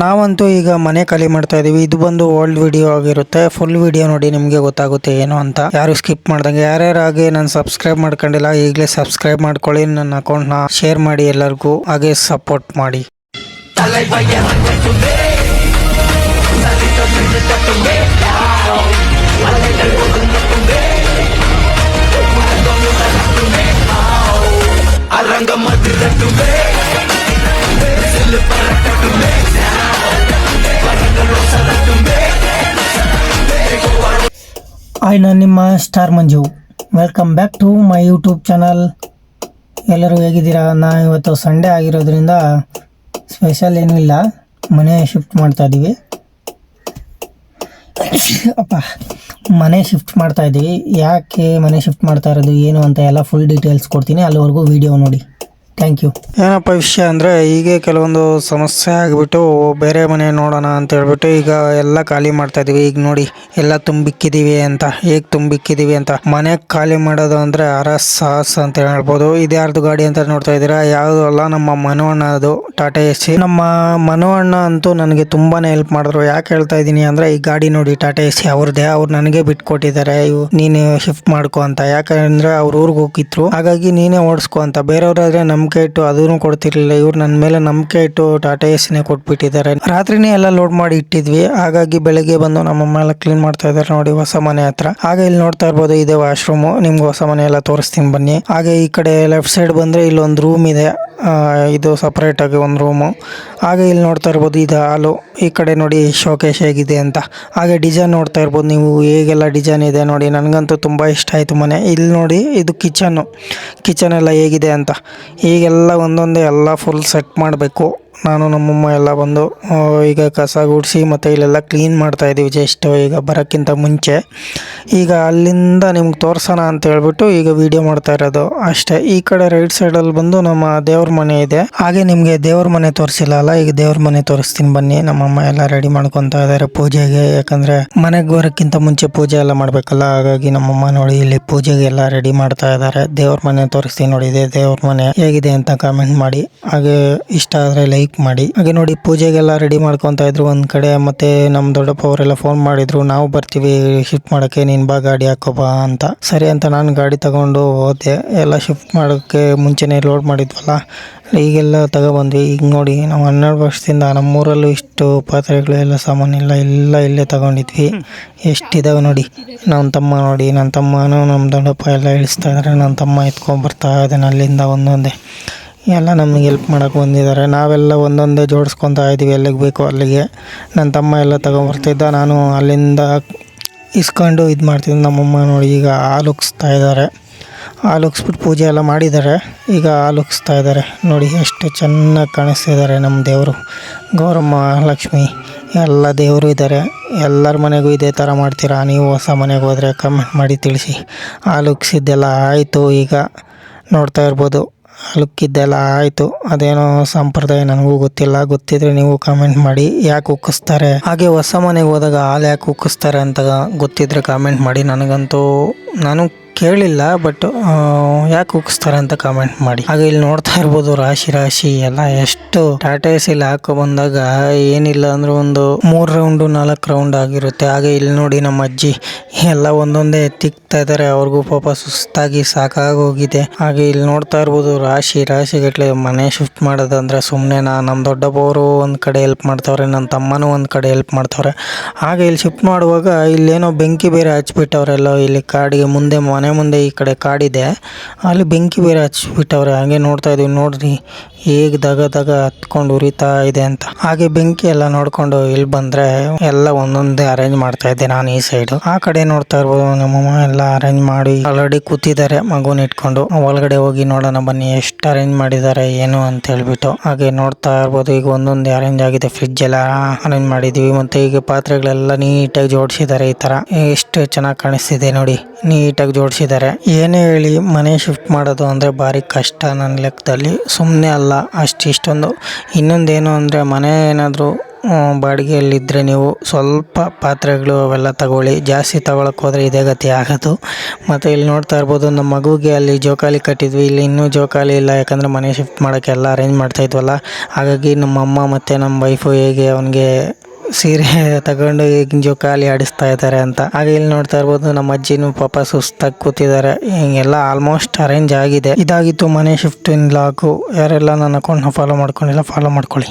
ನಾವಂತೂ ಈಗ ಮನೆ ಖಾಲಿ ಮಾಡ್ತಾ ಇದೀವಿ. ಇದು ಬಂದು ಓಲ್ಡ್ ವಿಡಿಯೋ ಆಗಿರುತ್ತೆ. ಫುಲ್ ವಿಡಿಯೋ ನೋಡಿ ನಿಮಗೆ ಗೊತ್ತಾಗುತ್ತೆ ಏನು ಅಂತ. ಯಾರು ಸ್ಕಿಪ್ ಮಾಡ್ದಂಗೆ ಯಾರ್ಯಾರಾಗಿ ನಾನು ಸಬ್ಸ್ಕ್ರೈಬ್ ಮಾಡ್ಕೊಂಡಿಲ್ಲ, ಈಗಲೇ ಸಬ್ಸ್ಕ್ರೈಬ್ ಮಾಡ್ಕೊಳ್ಳಿ. ನನ್ನ ಅಕೌಂಟ್ನ ಶೇರ್ ಮಾಡಿ ಎಲ್ಲರಿಗೂ, ಹಾಗೆ ಸಪೋರ್ಟ್ ಮಾಡಿ. ಹಾಯ್ ನಾನು ನಿಮ್ಮ star Manju. Welcome back to my YouTube channel ಎಲ್ಲರೂ ಹೇಗಿದ್ದೀರಾ? ನಾ ಇವತ್ತು ಸಂಡೇ ಆಗಿರೋದ್ರಿಂದ ಸ್ಪೆಷಲ್ ಏನೂ ಇಲ್ಲ ಮನೆ ಶಿಫ್ಟ್ ಮಾಡ್ತಾ ಇದ್ದೀವಿ ಅಪ್ಪ, ಮನೆ ಶಿಫ್ಟ್ ಮಾಡ್ತಾ ಇದ್ದೀವಿ ಯಾಕೆ ಮನೆ ಶಿಫ್ಟ್ ಮಾಡ್ತಾ ಇರೋದು, ಏನು ಅಂತ ಎಲ್ಲ ಫುಲ್ ಡೀಟೇಲ್ಸ್ ಕೊಡ್ತೀನಿ. ಅಲ್ಲಿವರೆಗೂ ವಿಡಿಯೋ ನೋಡಿ. ಥ್ಯಾಂಕ್ ಯು ಏನಪ್ಪ ವಿಷಯ ಅಂದರೆ ಹೀಗೆ ಕೆಲವೊಂದು ಸಮಸ್ಯೆ ಆಗಿಬಿಟ್ಟು ಬೇರೆ ಮನೆ ನೋಡೋಣ ಅಂತ ಹೇಳ್ಬಿಟ್ಟು ಈಗ ಎಲ್ಲ ಖಾಲಿ ಮಾಡ್ತಾ ಇದೀವಿ. ಈಗ ನೋಡಿ, ಎಲ್ಲ ತುಂಬಿಕ್ಕಿದ್ದೀವಿ ಅಂತ, ಹೇಗೆ ತುಂಬಿಕ್ಕಿದೀವಿ ಅಂತ. ಮನೆ ಖಾಲಿ ಮಾಡೋದು ಅಂದರೆ ಅರ ಸಾಹಸ ಅಂತ ಹೇಳ್ಬೋದು. ಇದು ಯಾರ್ದು ಗಾಡಿ ಅಂತ ನೋಡ್ತಾ ಇದ್ದೀರಾ? ಯಾವುದು ಅಲ್ಲ, ನಮ್ಮ ಮನೋಣ್ಣ ಅದು ಟಾಟಾ ಎಸ್ ನಮ್ಮ ಮನೋಣ್ಣ ಅಂತೂ ನನಗೆ ತುಂಬಾ ಹೆಲ್ಪ್ ಮಾಡಿದ್ರು. ಯಾಕೆ ಹೇಳ್ತಾ ಇದ್ದೀನಿ ಅಂದರೆ, ಈ ಗಾಡಿ ನೋಡಿ, ಟಾಟಾ ಎಸ್ ಅವ್ರದ್ದೇ. ಅವ್ರು ನನಗೆ ಬಿಟ್ಕೊಟ್ಟಿದ್ದಾರೆ ಇವು, ನೀನು ಶಿಫ್ಟ್ ಮಾಡ್ಕೊ ಅಂತ. ಯಾಕಂದ್ರೆ ಅವ್ರ ಊರಿಗೆ ಹೋಗಿದ್ರು ಹಾಗಾಗಿ ನೀನೇ ಓಡಿಸ್ಕೊ ಅಂತ. ಬೇರೆಯವ್ರಾದ್ರೆ ನಂಬಿಕೆ ಇಟ್ಟು ಅದನ್ನು ಕೊಡ್ತಿರ್ಲಿಲ್ಲ. ಇವ್ರು ನನ್ನ ಮೇಲೆ ನಂಬಿಕೆ ಇಟ್ಟು ಟಾಟಾ ಎಸ್ನೇ ಕೊಟ್ಬಿಟ್ಟಿದ್ದಾರೆ. ರಾತ್ರಿನೇ ಎಲ್ಲ ಲೋಡ್ ಮಾಡಿ ಇಟ್ಟಿದ್ವಿ. ಹಾಗಾಗಿ ಬೆಳಗ್ಗೆ ಬಂದು ನಮ್ಮಮ್ಮ ಎಲ್ಲ ಕ್ಲೀನ್ ಮಾಡ್ತಾ ಇದ್ದಾರೆ ನೋಡಿ ಹೊಸ ಮನೆ ಹತ್ರ. ಹಾಗೆ ಇಲ್ಲಿ ನೋಡ್ತಾ ಇರ್ಬೋದು ಇದೆ ವಾಶ್ರೂಮ್ ನಿಮ್ಗೆ ಹೊಸ ಮನೆ ಎಲ್ಲ ತೋರಿಸ್ತೀನಿ ಬನ್ನಿ. ಹಾಗೆ ಈ ಕಡೆ ಲೆಫ್ಟ್ ಸೈಡ್ ಬಂದ್ರೆ ಇಲ್ಲೊಂದು ರೂಮ್ ಇದೆ. ಇದು ಸಪ್ರೇಟಾಗಿ ಒಂದು ರೂಮು ಹಾಗೆ ಇಲ್ಲಿ ನೋಡ್ತಾ ಇರ್ಬೋದು, ಇದು ಹಾಲು ಈ ಕಡೆ ನೋಡಿ ಶೋಕೇಶ್ ಹೇಗಿದೆ ಅಂತ. ಹಾಗೆ ಡಿಸೈನ್ ನೋಡ್ತಾ ಇರ್ಬೋದು ನೀವು, ಹೇಗೆಲ್ಲ ಡಿಸೈನ್ ಇದೆ ನೋಡಿ, ನನಗಂತೂ ತುಂಬ ಇಷ್ಟ ಆಯಿತು ಮನೆ. ಇಲ್ಲಿ ನೋಡಿ, ಇದು ಕಿಚನ್ನು ಕಿಚನ್ ಎಲ್ಲ ಹೇಗಿದೆ ಅಂತ. ಈಗೆಲ್ಲ ಒಂದೊಂದೇ ಎಲ್ಲ ಫುಲ್ ಸೆಟ್ ಮಾಡಬೇಕು. ನಾನು, ನಮ್ಮಮ್ಮ ಎಲ್ಲ ಬಂದು ಈಗ ಕಸ ಗುಡಿಸಿ ಮತ್ತು ಇಲ್ಲೆಲ್ಲ ಕ್ಲೀನ್ ಮಾಡ್ತಾ ಇದ್ದೀವಿ ಜಸ್ಟ್ ಈಗ ಬರೋಕ್ಕಿಂತ ಮುಂಚೆ. ಈಗ ಅಲ್ಲಿಂದ ನಿಮ್ಗೆ ತೋರ್ಸೋಣ ಅಂತ ಹೇಳ್ಬಿಟ್ಟು ಈಗ ವಿಡಿಯೋ ಮಾಡ್ತಾ ಇರೋದು. ಅಷ್ಟೇ, ಈ ಕಡೆ ರೈಟ್ ಸೈಡಲ್ಲಿ ಬಂದು ನಮ್ಮ ದೇವ್ರ ಮನೆ ಇದೆ. ಹಾಗೆ ನಿಮಗೆ ದೇವ್ರ ಮನೆ ತೋರಿಸಿಲ್ಲ ಅಲ್ಲ, ಈಗ ದೇವ್ರ ಮನೆ ತೋರಿಸ್ತೀನಿ ಬನ್ನಿ. ನಮ್ಮಮ್ಮ ಎಲ್ಲ ರೆಡಿ ಮಾಡ್ಕೊತಾ ಇದ್ದಾರೆ ಪೂಜೆಗೆ, ಯಾಕಂದರೆ ಮನೆಗೆ ಬರೋಕ್ಕಿಂತ ಮುಂಚೆ ಪೂಜೆ ಎಲ್ಲ ಮಾಡಬೇಕಲ್ಲ, ಹಾಗಾಗಿ ನಮ್ಮಮ್ಮ ನೋಡಿ ಇಲ್ಲಿ ಪೂಜೆಗೆ ಎಲ್ಲ ರೆಡಿ ಮಾಡ್ತಾ ಇದ್ದಾರೆ ದೇವ್ರ ಮನೆ ತೋರಿಸ್ತೀನಿ ನೋಡಿ, ಇದೆ ದೇವ್ರ ಮನೆ ಹೇಗಿದೆ ಅಂತ ಕಾಮೆಂಟ್ ಮಾಡಿ. ಹಾಗೆ ಇಷ್ಟ ಆದರೆ ಲೈಕ್ ಮಾಡಿ. ಹಾಗೆ ನೋಡಿ, ಪೂಜೆಗೆಲ್ಲ ರೆಡಿ ಮಾಡ್ಕೊತಾ ಇದ್ರು ಒಂದ್ ಕಡೆ, ಮತ್ತೆ ನಮ್ಮ ದೊಡ್ಡಪ್ಪ ಅವರೆಲ್ಲ ಫೋನ್ ಮಾಡಿದ್ರು, ನಾವು ಬರ್ತೀವಿ ಶಿಫ್ಟ್ ಮಾಡಕ್ಕೆ, ನಿನ್ ಬಾ, ಗಾಡಿ ಹಾಕೋ ಬಾ ಅಂತ. ಸರಿ ಅಂತ ನಾನು ಗಾಡಿ ತಗೊಂಡು ಹೋದೆ. ಎಲ್ಲ ಶಿಫ್ಟ್ ಮಾಡೋಕ್ಕೆ ಮುಂಚೆನೇ ಲೋಡ್ ಮಾಡಿದ್ವಲ್ಲ. ಈಗೆಲ್ಲ ತಗೊಬಂದ್ವಿ. ಈಗ ನೋಡಿ, ನಾವು ಹನ್ನೆರಡು ವರ್ಷದಿಂದ ನಮ್ಮೂರಲ್ಲೂ ಇಷ್ಟು ಪಾತ್ರೆಗಳು ಎಲ್ಲ ಸಾಮಾನಿಲ್ಲ ಎಲ್ಲ ಇಲ್ಲೇ ತಗೊಂಡಿದ್ವಿ. ಎಷ್ಟಿದಾವೆ ನೋಡಿ. ನನ್ನ ತಮ್ಮ ನೋಡಿ ನನ್ನ ತಮ್ಮನೂ ನಮ್ಮ ದೊಡ್ಡಪ್ಪ ಎಲ್ಲ ಇಳಿಸ್ತಾ ಇದ್ದಾರೆ ನನ್ನ ತಮ್ಮ ಎತ್ಕೊಂಡ್ಬರ್ತಾ ಇದ್ದಾನೆ ಅಲ್ಲಿಂದ ಒಂದೊಂದೇ. ಎಲ್ಲ ನಮಗೆ ಹೆಲ್ಪ್ ಮಾಡೋಕೆ ಬಂದಿದ್ದಾರೆ. ನಾವೆಲ್ಲ ಒಂದೊಂದೇ ಜೋಡಿಸ್ಕೊತಾ ಇದ್ದೀವಿ. ಎಲ್ಲಿಗೆ ಬೇಕೋ ಅಲ್ಲಿಗೆ. ನನ್ನ ತಮ್ಮ ಎಲ್ಲ ತಗೊಂಬರ್ತಿದ್ದ. ನಾನು ಅಲ್ಲಿಂದ ಇಸ್ಕೊಂಡು ಇದು ಮಾಡ್ತಿದ್ದೆ. ನಮ್ಮಮ್ಮ ನೋಡಿ ಈಗ ಹಾಲು ಇದ್ದಾರೆ. ಹಾಲು ಪೂಜೆ ಎಲ್ಲ ಮಾಡಿದ್ದಾರೆ. ಈಗ ಹಾಲು ಇದ್ದಾರೆ. ನೋಡಿ ಎಷ್ಟು ಚೆನ್ನಾಗಿ ಕಾಣಿಸ್ತಿದ್ದಾರೆ ನಮ್ಮ ದೇವರು. ಗೌರಮ್ಮ, ಲಕ್ಷ್ಮಿ ಎಲ್ಲ ದೇವರು ಇದ್ದಾರೆ. ಎಲ್ಲರ ಮನೆಗೂ ಇದೇ ಥರ ಮಾಡ್ತೀರಾ? ನೀವು ಹೊಸ ಮನೆಗೆ ಹೋದರೆ ಕಮೆಂಟ್ ಮಾಡಿ ತಿಳಿಸಿ. ಹಾಲು ಆಯಿತು ಈಗ. ನೋಡ್ತಾ ಇರ್ಬೋದು. ಲುಕ್ಕಿದ್ದೆಲ್ಲ ಆಯಿತು. ಅದೇನೋ ಸಂಪ್ರದಾಯ ನನಗೂ ಗೊತ್ತಿಲ್ಲ. ಗೊತ್ತಿದ್ರೆ ನೀವು ಕಾಮೆಂಟ್ ಮಾಡಿ. ಯಾಕೆ ಉಕ್ಕಿಸ್ತಾರೆ? ಹಾಗೆ ಹೊಸ ಮನೆಗೆ ಹೋದಾಗ ಹಾಲು ಯಾಕೆ ಉಕ್ಕಿಸ್ತಾರೆ ಅಂತ ಗೊತ್ತಿದ್ರೆ ಕಾಮೆಂಟ್ ಮಾಡಿ. ನನಗಂತೂ ನಾನು ಕೇಳಿಲ್ಲ ಬಟ್ ಯಾಕೆ ಉಕ್ಕಿಸ್ತಾರೆ ಅಂತ ಕಾಮೆಂಟ್ ಮಾಡಿ. ಹಾಗೆ ಇಲ್ಲಿ ನೋಡ್ತಾ ಇರ್ಬೋದು, ರಾಶಿ ರಾಶಿ ಎಲ್ಲ ಎಷ್ಟು ಟಾಟಾ ಇಲ್ಲಿ ಹಾಕೋ ಬಂದಾಗ ಏನಿಲ್ಲ ಅಂದ್ರೆ ಒಂದು ಮೂರ್ ರೌಂಡು ನಾಲ್ಕು ರೌಂಡ್ ಆಗಿರುತ್ತೆ. ಹಾಗೆ ಇಲ್ಲಿ ನೋಡಿ ನಮ್ಮ ಅಜ್ಜಿ ಎಲ್ಲ ಒಂದೊಂದೇ ತಿಕ್ತಾ ಇದ್ದಾರೆ. ಅವ್ರಿಗೂ ಪಾಪ ಸುಸ್ತಾಗಿ ಸಾಕಾಗೋಗಿದೆ. ಹಾಗೆ ಇಲ್ಲಿ ನೋಡ್ತಾ ಇರ್ಬೋದು, ರಾಶಿ ರಾಶಿ ಗಟ್ಲೆ ಮನೆ ಶಿಫ್ಟ್ ಮಾಡೋದಂದ್ರೆ ಸುಮ್ಮನೆ ನಮ್ಮ ದೊಡ್ಡಪ್ಪವರು ಒಂದು ಕಡೆ ಹೆಲ್ಪ್ ಮಾಡ್ತಾವ್ರೆ ನನ್ನ ತಮ್ಮನೂ ಒಂದು ಕಡೆ ಹೆಲ್ಪ್ ಮಾಡ್ತಾವ್ರೆ. ಹಾಗೆ ಇಲ್ಲಿ ಶಿಫ್ಟ್ ಮಾಡುವಾಗ ಇಲ್ಲೇನೋ ಬೆಂಕಿ ಬೇರೆ ಹಚ್ಬಿಟ್ಟವ್ರೆಲ್ಲ ಇಲ್ಲಿ ಕಾಡಿಗೆ ಮುಂದೆ ಮುಂದೆ ಈ ಕಡೆ ಕಾಡಿದೆ. ಅಲ್ಲಿ ಬೆಂಕಿ ಬೇರೆ ಹಚ್ಬಿಟ್ಟವ್ರೆ ಹಾಗೆ ನೋಡ್ತಾ ಇದೀವಿ ನೋಡ್ರಿ. ಹೇಗೆ ದಗ ದಗ ಹತ್ಕೊಂಡು ಉರಿತಾ ಇದೆ ಅಂತ. ಹಾಗೆ ಬೆಂಕಿ ಎಲ್ಲ ನೋಡ್ಕೊಂಡು ಇಲ್ಲಿ ಬಂದ್ರೆ ಎಲ್ಲ ಒಂದೊಂದೇ ಅರೇಂಜ್ ಮಾಡ್ತಾ ಇದ್ದೆ ನಾನು ಈ ಸೈಡ್ ಆ ಕಡೆ ನೋಡ್ತಾ ಇರ್ಬೋದು ನಮ್ಮಮ್ಮ ಎಲ್ಲ ಅರೇಂಜ್ ಮಾಡಿ ಆಲ್ರೆಡಿ ಕೂತಿದ್ದಾರೆ, ಮಗುನ ಇಟ್ಕೊಂಡು. ಒಳಗಡೆ ಹೋಗಿ ನೋಡೋಣ ಬನ್ನಿ, ಎಷ್ಟು ಅರೇಂಜ್ ಮಾಡಿದ್ದಾರೆ, ಏನು ಅಂತ ಹೇಳ್ಬಿಟ್ಟು. ಹಾಗೆ ನೋಡ್ತಾ ಇರ್ಬೋದು, ಈಗ ಒಂದೊಂದೇ ಅರೇಂಜ್ ಆಗಿದೆ ಫ್ರಿಡ್ಜ್ ಎಲ್ಲ ಅರೇಂಜ್ ಮಾಡಿದೀವಿ. ಮತ್ತೆ ಈಗ ಪಾತ್ರೆಗಳೆಲ್ಲ ನೀಟಾಗಿ ಜೋಡಿಸಿದ್ದಾರೆ ಈ ತರ. ಎಷ್ಟು ಚೆನ್ನಾಗಿ ಕಾಣಿಸ್ತಿದೆ ನೋಡಿ, ನೀಟಾಗಿ ಜೋಡಿಸಿದ್ದಾರೆ. ಏನೇ ಹೇಳಿ ಮನೆ ಶಿಫ್ಟ್ ಮಾಡೋದು ಅಂದ್ರೆ ಭಾರಿ ಕಷ್ಟ ನನ್ನ ಲೆಕ್ಕದಲ್ಲಿ. ಸುಮ್ಮನೆ ಅಲ್ಲ ಅಲ್ಲ, ಅಷ್ಟು ಇಷ್ಟೊಂದು. ಇನ್ನೊಂದೇನು ಅಂದರೆ, ಮನೆ ಏನಾದರೂ ಬಾಡಿಗೆಯಲ್ಲಿದ್ದರೆ ನೀವು ಸ್ವಲ್ಪ ಪಾತ್ರೆಗಳು ಅವೆಲ್ಲ ತಗೊಳ್ಳಿ. ಜಾಸ್ತಿ ತಗೊಳಕ್ಕೆ ಹೋದರೆ ಇದೇ ಗತಿ ಆಗೋದು. ಮತ್ತು ಇಲ್ಲಿ ನೋಡ್ತಾ ಇರ್ಬೋದು, ನಮ್ಮ ಮಗುಗೆ ಅಲ್ಲಿ ಜೋಕಾಲಿ ಕಟ್ಟಿದ್ವಿ. ಇಲ್ಲಿ ಇನ್ನೂ ಜೋಕಾಲಿ ಇಲ್ಲ, ಯಾಕಂದರೆ ಮನೆ ಶಿಫ್ಟ್ ಮಾಡೋಕ್ಕೆಲ್ಲ ಅರೇಂಜ್ ಮಾಡ್ತಾ ಇದ್ವಲ್ಲ. ಹಾಗಾಗಿ ನಮ್ಮ ಅಮ್ಮ ಮತ್ತು ನಮ್ಮ ವೈಫು ಹೇಗೆ, ಅವನಿಗೆ ಸೀರೆ ತಗೊಂಡು ಜೋಕಾಲಿ ಆಡಿಸ್ತಾ ಇದ್ದಾರೆ ಅಂತ. ಹಾಗೆ ಇಲ್ಲಿ ನೋಡ್ತಾ ಇರ್ಬೋದು ನಮ್ಮ ಅಜ್ಜಿನೂ ಪಾಪ ಸುಸ್ತಾಗಿ ಕೂತಿದ್ದಾರೆ ಹಿಂಗೆಲ್ಲ ಆಲ್ಮೋಸ್ಟ್ ಅರೇಂಜ್ ಆಗಿದೆ. ಇದಾಗಿತ್ತು ಮನೆ ಶಿಫ್ಟ್ ಇನ್ ಲಾಗು ಯಾರೆಲ್ಲ ನನ್ನ ಅಕೌಂಟ್ನ ಫಾಲೋ ಮಾಡ್ಕೊಂಡಿಲ್ಲ ಫಾಲೋ ಮಾಡ್ಕೊಳ್ಳಿ.